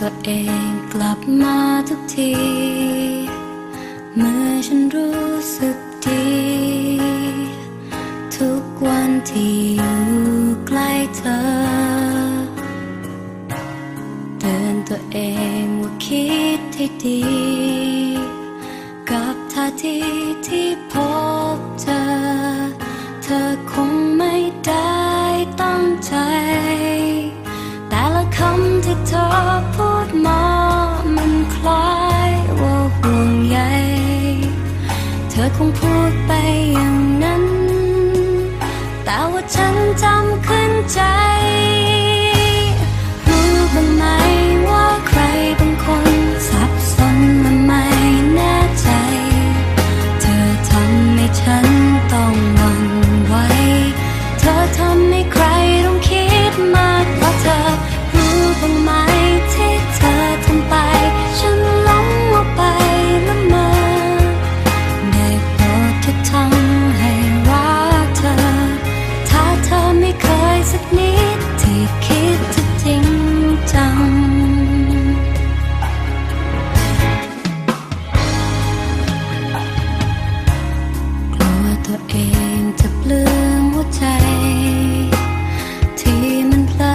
ตัวเองกลับมาทุกที เมื่อฉันรู้สึกดี ทุกวันที่อยู่ใกล้เธอ เตือนตัวเองว่าคิดให้ดี กับท่าทีที่พบ คงพูดไปอย่างนั้น แต่ว่าฉันจำขึ้นใจ เองจะเปลืองหัวใจ ที่มันเพลอ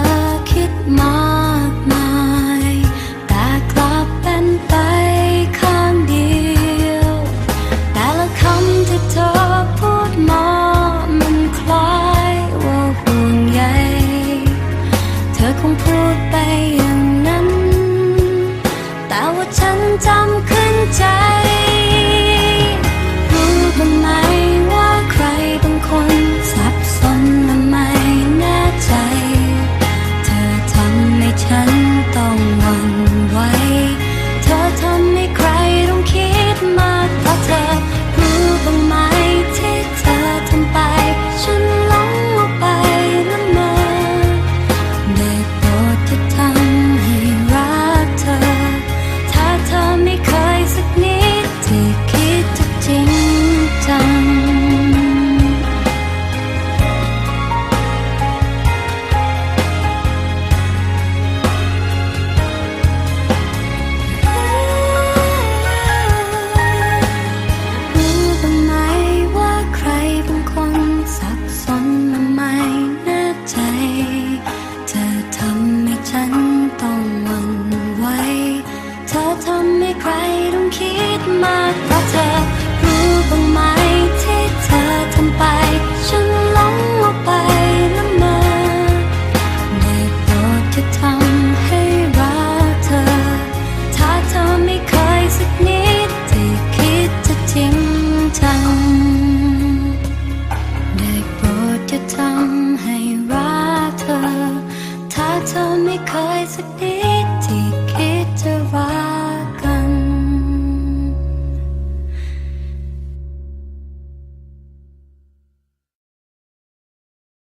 คิดมากมาย แต่กลับเป็นไปข้างเดียว แต่ละคำที่เธอพูดมามันคล้ายว่าห่วงใยเธอคงพูดไปอย่างนั้น แต่ว่าฉันจำ because it is.